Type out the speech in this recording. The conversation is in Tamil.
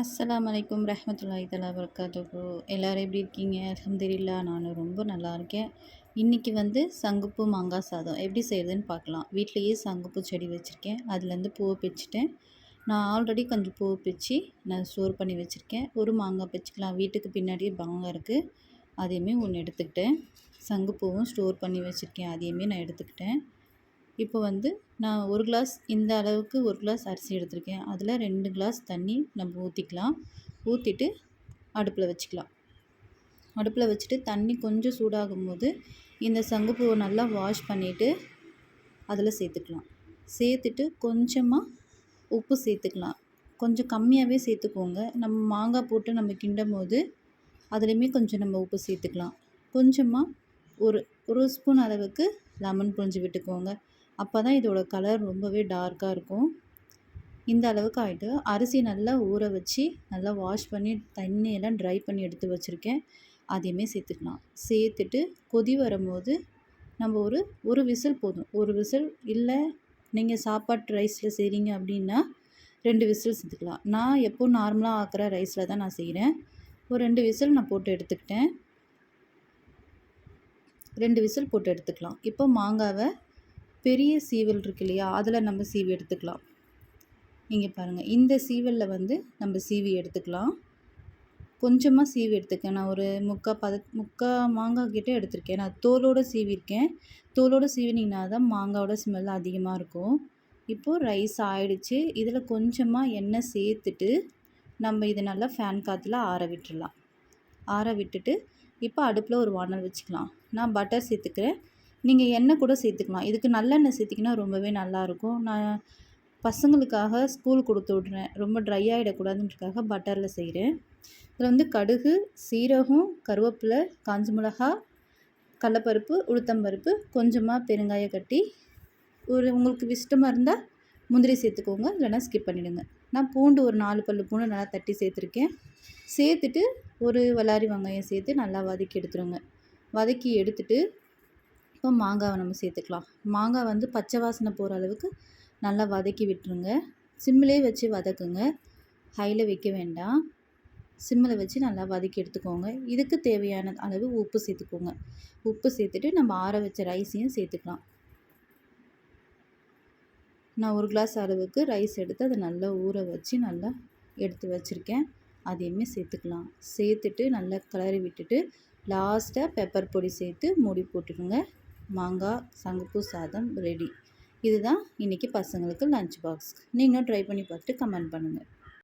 அஸ்ஸலாம் வலைக்கும் ரஹமத்துல்லாஹி தலா வர்காத்துஹு எல்லோரும் எப்படி இருக்கீங்க? அலமதுல்லா நான் ரொம்ப நல்லா இருக்கேன். இன்றைக்கி வந்து சங்குப்பூ மாங்காய் சாதம். எப்படி செய்கிறதுன்னு பார்க்கலாம். வீட்லேயே சங்குப்பூ செடி வச்சுருக்கேன். அதுலேருந்து பூவை பிச்சுட்டேன். நான் ஆல்ரெடி கொஞ்சம் பூவை பிச்சு நான் ஸ்டோர் பண்ணி வச்சுருக்கேன். ஒரு மாங்காய் பிச்சுக்கலாம். வீட்டுக்கு பின்னாடியே மாங்காய் இருக்குது அதையுமே ஒன்று எடுத்துக்கிட்டேன். சங்குப்பூவும் ஸ்டோர் பண்ணி வச்சுருக்கேன். அதையுமே நான் எடுத்துக்கிட்டேன். இப்போ வந்து நான் ஒரு கிளாஸ் இந்த அளவுக்கு ஒரு கிளாஸ் அரிசி எடுத்திருக்கேன். அதில் ரெண்டு கிளாஸ் தண்ணி நம்ம ஊற்றிக்கலாம் ஊற்றிட்டு அடுப்பில் வச்சுக்கலாம். அடுப்பில் வச்சுட்டு தண்ணி கொஞ்சம் சூடாகும் போது இந்த சங்குப்பூவை நல்லா வாஷ் பண்ணிவிட்டு அதில் சேர்த்துக்கலாம். சேர்த்துட்டு கொஞ்சமாக உப்பு சேர்த்துக்கலாம். கொஞ்சம் கம்மியாகவே சேர்த்துக்கோங்க. நம்ம மாங்காய் போட்டு நம்ம கிண்டும் போது அதுலேயுமே கொஞ்சம் நம்ம உப்பு சேர்த்துக்கலாம். கொஞ்சமாக ஒரு ஒரு ஸ்பூன் அளவுக்கு லெமன் புழிஞ்சு விட்டுக்கோங்க. அப்போ தான் இதோட கலர் ரொம்பவே டார்க்காக இருக்கும். இந்த அளவுக்கு ஆகிட்டு அரிசி நல்லா ஊற வச்சு நல்லா வாஷ் பண்ணி தண்ணியெல்லாம் ட்ரை பண்ணி எடுத்து வச்சுருக்கேன். அதையுமே சேர்த்துக்கலாம். சேர்த்துட்டு கொதி வரும்போது நம்ம ஒரு ஒரு விசில் போதும். ஒரு விசில் இல்லை நீங்கள் சாப்பாட்டு ரைஸில் செய்கிறீங்க அப்படின்னா ரெண்டு விசில் சேர்த்துக்கலாம். நான் எப்போ நார்மலாக ஆக்கிற ரைஸில் தான் நான் செய்கிறேன் ஒரு ரெண்டு விசில் நான் போட்டு எடுத்துக்கிட்டேன். ரெண்டு விசில் போட்டு எடுத்துக்கலாம். இப்போ மாங்காவை பெரிய சீவல் இருக்கு இல்லையா? அதில் நம்ம சீவி எடுத்துக்கலாம். இங்கே பாருங்கள் இந்த சீவலில் வந்து நம்ம சீவி எடுத்துக்கலாம். கொஞ்சமாக சீவி எடுத்துக்கேன். நான் ஒரு முக்கா பத முக்கா மாங்காய் கிட்டே எடுத்திருக்கேன். நான் தோலோடு சீவிருக்கேன் தோலோடு சீவினீங்கன்னா தான் மாங்காவோட ஸ்மெல் அதிகமாக இருக்கும். இப்போது ரைஸ் ஆயிடுச்சு. இதில் கொஞ்சமாக எண்ணெய் சேர்த்துட்டு நம்ம இதை நல்லா ஃபேன் காற்றுல ஆற விட்டுடலாம் ஆற விட்டுட்டு இப்போ அடுப்பில் ஒரு வானல் வச்சுக்கலாம். நான் பட்டர் சேர்த்துக்கிறேன். நீங்கள் எண்ணெய் கூட சேர்த்துக்கலாம். இதுக்கு நல்லெண்ணெய் சேர்த்திங்கன்னா ரொம்பவே நல்லாயிருக்கும். நான் பசங்களுக்காக ஸ்கூல் கொடுத்து விட்றேன். ரொம்ப ட்ரை ஆகிடக்கூடாதுன்றதுக்காக பட்டரில் செய்கிறேன் இதில் வந்து கடுகு சீரகம் கருவேப்பிலை காஞ்சி மிளகா கடலப்பருப்பு உளுத்தம்பருப்பு கொஞ்சமாக பெருங்காய கட்டி ஒரு உங்களுக்கு இஷ்டமாக இருந்தால் முந்திரி சேர்த்துக்கோங்க. இல்லைனா ஸ்கிப் பண்ணிவிடுங்க நான் பூண்டு ஒரு நாலு பல்லு பூண்டு நல்லா தட்டி சேர்த்துருக்கேன். சேர்த்துட்டு ஒரு வல்லாரி வெங்காயம் சேர்த்து நல்லா வதக்கி எடுத்துருங்க. வதக்கி எடுத்துட்டு இப்போ மாங்காவை நம்ம சேர்த்துக்கலாம். மாங்காய் வந்து பச்சை வாசனை போகிற அளவுக்கு நல்லா வதக்கி விட்டுருங்க. சிம்மிலே வச்சு வதக்குங்க. ஹையில் வைக்க வேண்டாம். சிம்மில் வச்சு நல்லா வதக்கி எடுத்துக்கோங்க. இதுக்கு தேவையான அளவு உப்பு சேர்த்துக்கோங்க. உப்பு சேர்த்துட்டு நம்ம ஆற வச்ச ரைஸையும் சேர்த்துக்கலாம். நான் ஒரு கிளாஸ் அளவுக்கு ரைஸ் எடுத்து அதை நல்லா ஊற வச்சு நல்லா எடுத்து வச்சுருக்கேன். அதையுமே சேர்த்துக்கலாம். சேர்த்துட்டு நல்லா கிளறி விட்டுட்டு லாஸ்ட்டாக பெப்பர் பொடி சேர்த்து மூடி போட்டுருங்க மாங்காய் சங்கப்பூ சாதம் ரெடி இதுதான் இன்றைக்கி பசங்களுக்கு லன்ச் பாக்ஸ் நீங்களும் ட்ரை பண்ணி பார்த்துட்டு கமெண்ட் பண்ணுங்கள்